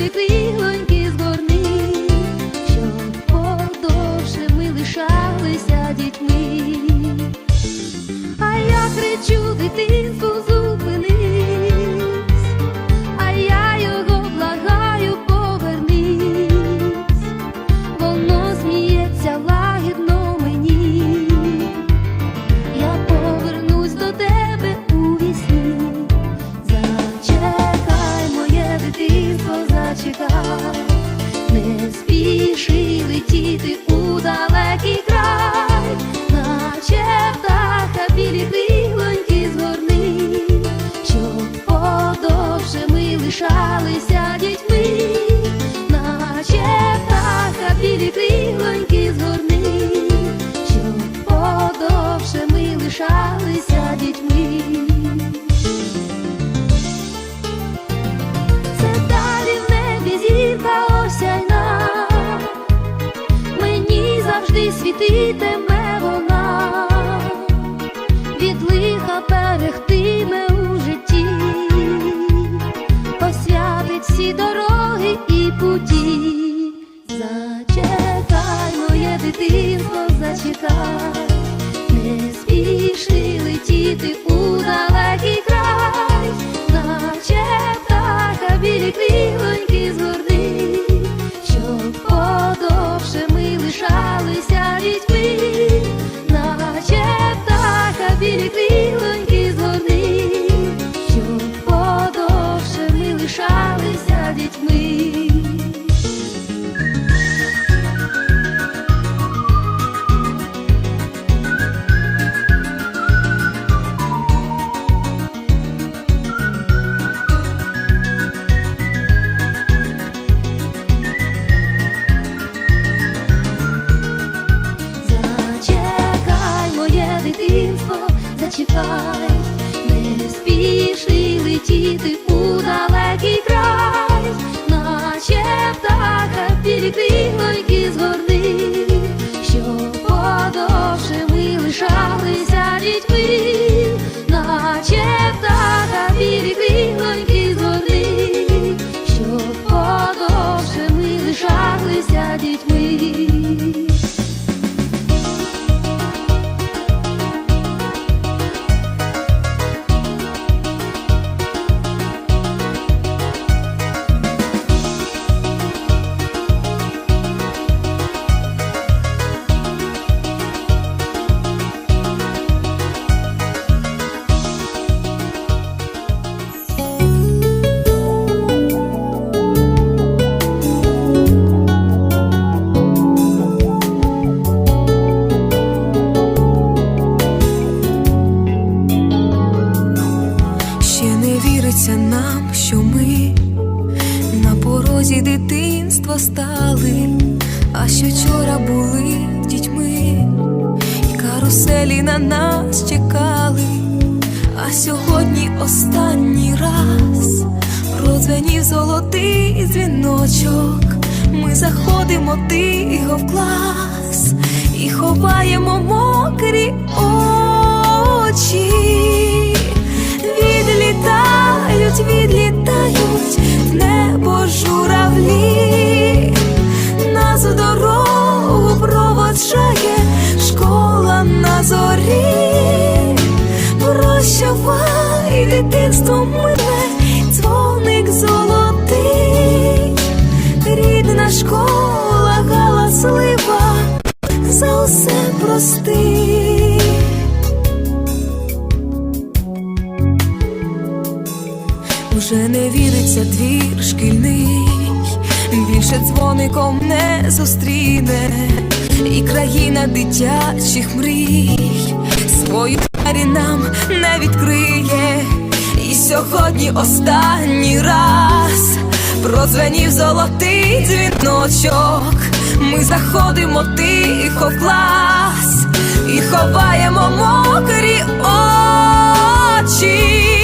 எழுதி не спіши летіти що вчора були дітьми, і каруселі на нас чекали, а сьогодні останній раз продзвенів золотий дзвіночок. Ми заходимо тихо в клас і ховаємо мокрі очі. Відлітають, відлітають в небо журавлі, дорогу школа на зорі. Прощавай, дитинство миле, більше дзвоником не зустріне, і країна дитячих мрій свою двері нам не відкриє. І сьогодні останній раз прозвенів золотий дзвіночок. Ми заходимо тихо в клас і ховаємо мокрі очі.